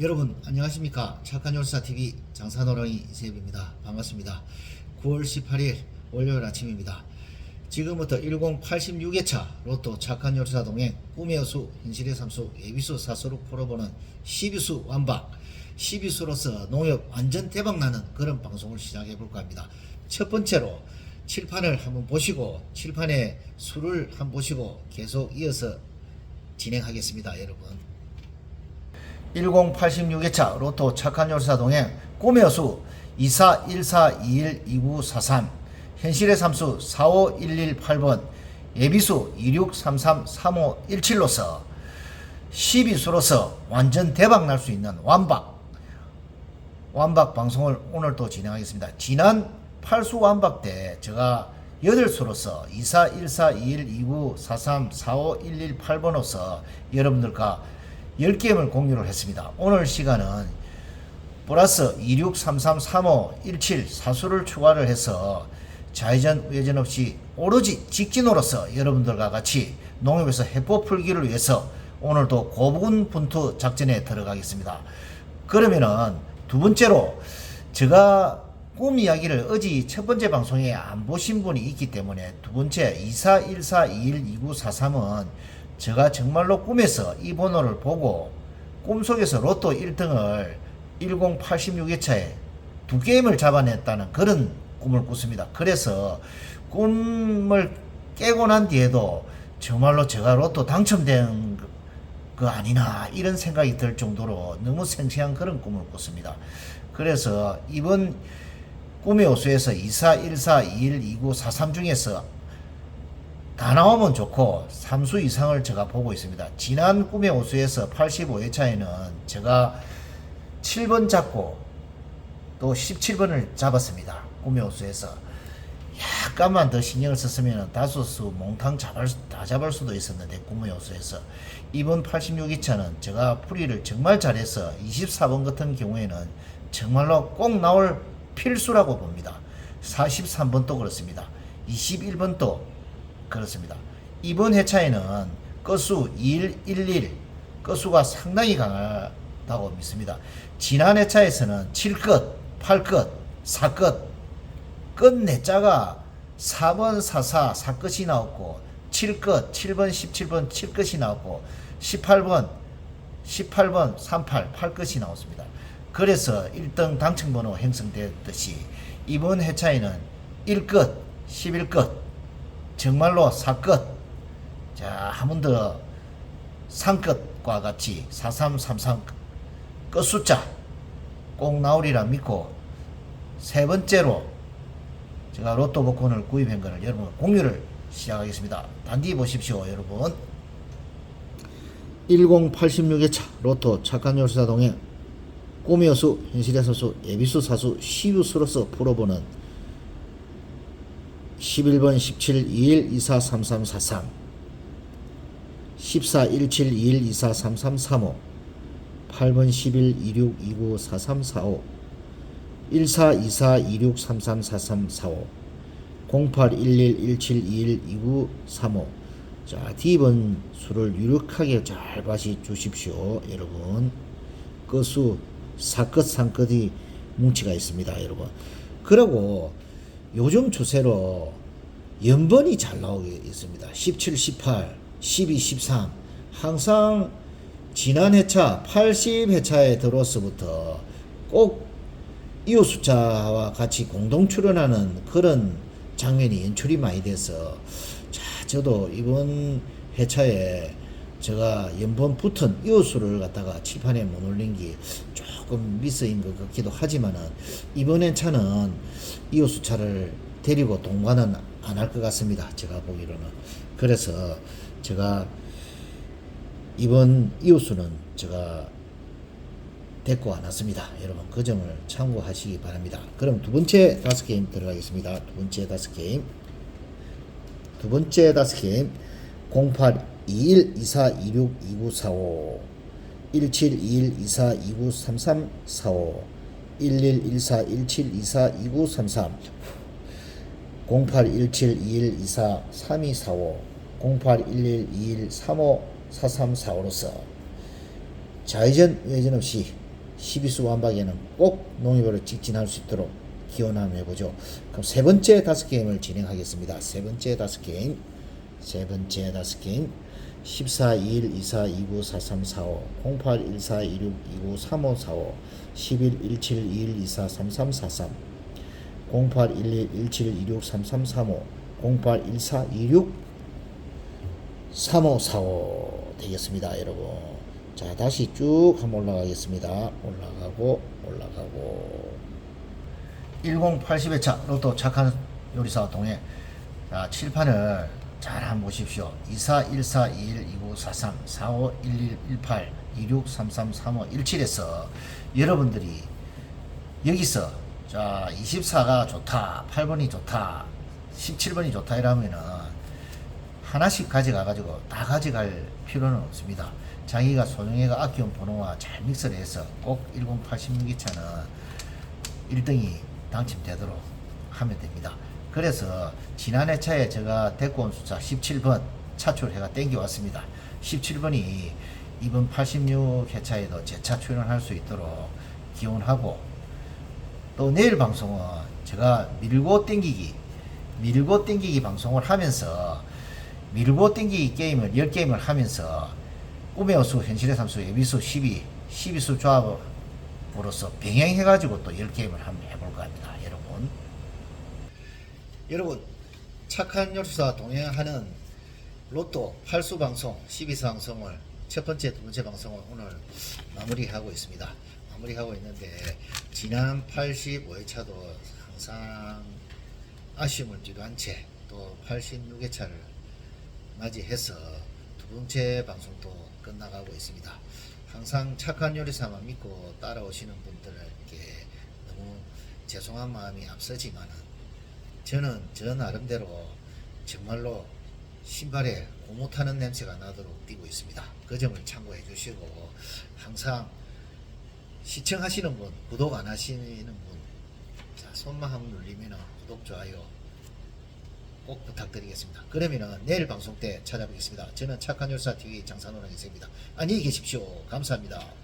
여러분 안녕하십니까? 착한 열사 TV 장사노랑이 이세입니다. 반갑습니다. 9월 18일 월요일 아침입니다. 지금부터 1086회차 로또 착한 열사 동행 꿈의 여수 현실의 삼수 예비수 사수로 풀어보는 12수 완박. 12수로서 농협 완전 대박나는 그런 방송을 시작해 볼까 합니다. 첫 번째로 칠판을 한번 보시고 칠판의 수를 한번 보시고 계속 이어서 진행하겠습니다 여러분 1086회차 로또 착한 열사 동행 꿈의 여수 2414212943 현실의 삼수 45118번 예비수 26333517로서 12수로서 완전 대박 날 수 있는 완박 완박 방송을 오늘 또 진행하겠습니다. 지난 8수 완박 때 제가 8수로서 2414212943451118번으로서 여러분들과 10게임을 공유를 했습니다. 오늘 시간은 플러스 26333517 사수를 추가를 해서 좌회전 우회전 없이 오로지 직진으로서 여러분들과 같이 농협에서 해포 풀기를 위해서 오늘도 고분 분투 작전에 들어가겠습니다. 그러면은 두 번째로 제가 꿈 이야기를 어제 첫 번째 방송에 안 보신 분이 있기 때문에 두 번째 2414212943은 제가 정말로 꿈에서 이 번호를 보고 꿈속에서 로또 1등을 1086회차에 두 게임을 잡아냈다는 그런 꿈을 꿨습니다. 그래서 꿈을 깨고 난 뒤에도 정말로 제가 로또 당첨된 거 아니나 이런 생각이 들 정도로 너무 생생한 그런 꿈을 꿨습니다. 그래서 이번 꿈의 호수에서 2414212943 중에서 다 나오면 좋고 3수 이상을 제가 보고 있습니다. 지난 꿈의 호수에서 85회차에는 제가 7번 잡고 또 17번을 잡았습니다. 꿈의 호수에서 약간만 더 신경을 썼으면 다섯 수 몽탕 잡을, 수- 다 잡을 수도 있었는데 꿈의 호수에서 이번 86회차는 제가 풀이를 정말 잘해서 24번 같은 경우에는 정말로 꼭 나올 필수라고 봅니다. 43번도 그렇습니다. 21번도 그렇습니다. 이번 회차에는 끝수 111 끝수가 상당히 강하다고 믿습니다. 지난 회차에서는 7끝, 8끝, 4끝 끝내 자가 4번 44 4끝이 나왔고 7끝 7번 17번 7끝이 나왔고 18번 18번 38 8끝이 나왔습니다. 그래서 1등 당첨번호 형성되었듯이 이번 회차에는 1끝 11끝 정말로 4끝 자 한 번 더 상끝과 같이 4333 끝 숫자 꼭 나오리라 믿고 세 번째로 제가 로또 복권을 구입한 것을 여러분 공유를 시작하겠습니다. 단디 보십시오, 여러분. 1086의 차 로또 착한 열사 동행 꿈의 여수 현실의 선수 예비수 사수 시우수로서 풀어보는 11번 17 21 24 33 43 14 17 21 24 33 35 8번 11 26 29 43 45 14 24 26 33 43 45 08 11 17 21 29 35 자, D번 수를 유력하게 잘 봐시 주십시오, 여러분. 끝수 사끝 상끝이 뭉치가 있습니다, 여러분. 그리고 요즘 추세로 연번이 잘 나오게 있습니다. 17, 18, 12, 13. 항상 지난 회차 80회차에 들어서부터 꼭 이웃 숫자와 같이 공동 출연하는 그런 장면이 연출이 많이 돼서 자 저도 이번 회차에 제가 연번 붙은 이웃수를 갖다가 칠판에 못 올린 게 조금 미스인 것 같기도 하지만은 이번 회차는 이웃수 차를 데리고 동반은 안 할 것 같습니다. 제가 보기로는 그래서 제가 이번 이웃수는 제가 데리고 안 왔습니다. 여러분 그 점을 참고하시기 바랍니다. 그럼 두 번째 다섯 게임 들어가겠습니다. 두 번째 다섯 게임 두 번째 다섯 게임 08 21 24 26 29 45 17 21 24 29 33 45 11 14 17 24 29 33 08 17 21 24 32 45 08 11 21 35 43 45로서 좌회전 우회전 없이 12수 완박에는 꼭 농협으로 직진할 수 있도록 기원 한번 해보죠. 그럼 세 번째 다섯 게임을 진행하겠습니다. 세 번째 다섯 게임, 세 번째 다섯 게임, 14, 21, 24, 29, 43, 45, 08, 14, 26, 29, 35, 45, 11, 17, 21, 24, 33, 43, 08, 11, 17, 26, 33, 35, 08, 14, 26, 3545 되겠습니다, 여러분. 자, 다시 쭉 한번 올라가겠습니다. 올라가고, 올라가고. 1080의 차, 로또 착한 요리사 동해. 자, 칠판을 잘 한번 보십시오. 2414212943 451118 263335 17에서 여러분들이 여기서 자 24가 좋다 8번이 좋다 17번이 좋다 이러면은 하나씩 가져가 가지고 다 가져갈 필요는 없습니다. 자기가 소중해가 아껴온 번호와 잘 믹스를 해서 꼭 1086기차는 1등이 당첨되도록 하면 됩니다. 그래서 지난해 차에 제가 온 숫자 17번 차출해가 땡겨 왔습니다. 17번이 이번 86회차에도 재차 출연할 수 있도록 기원하고 또 내일 방송은 제가 밀고 땡기기 밀고 땡기기 방송을 하면서 밀고 땡기기 게임을 10게임을 하면서 꿈의 어수 현실의 삼수 예비수 12 12수 조합으로서 병행해가지고 또 10게임을 한번 해볼까 합니다 여러분 여러분 착한 요리사 동행하는 로또 8수 방송 12수 방송을 첫 번째 두 번째 방송을 오늘 마무리하고 있습니다 마무리하고 있는데 지난 85회차도 항상 아쉬움을 뒤로한 채 또 86회차를 맞이해서 두 번째 방송도 끝나가고 있습니다. 항상 착한 요리사만 믿고 따라오시는 분들에게 너무 죄송한 마음이 앞서지만은 저는 저 나름대로 정말로 신발에 고무 타는 냄새가 나도록 뛰고 있습니다. 그 점을 참고해 주시고 항상 시청하시는 분, 구독 안 하시는 분, 자, 손만 한번 눌리면 구독, 좋아요 꼭 부탁드리겠습니다. 그러면은 내일 방송 때 찾아뵙겠습니다. 저는 착한 요사 TV 장산호랑 이세입니다. 안녕히 계십시오. 감사합니다.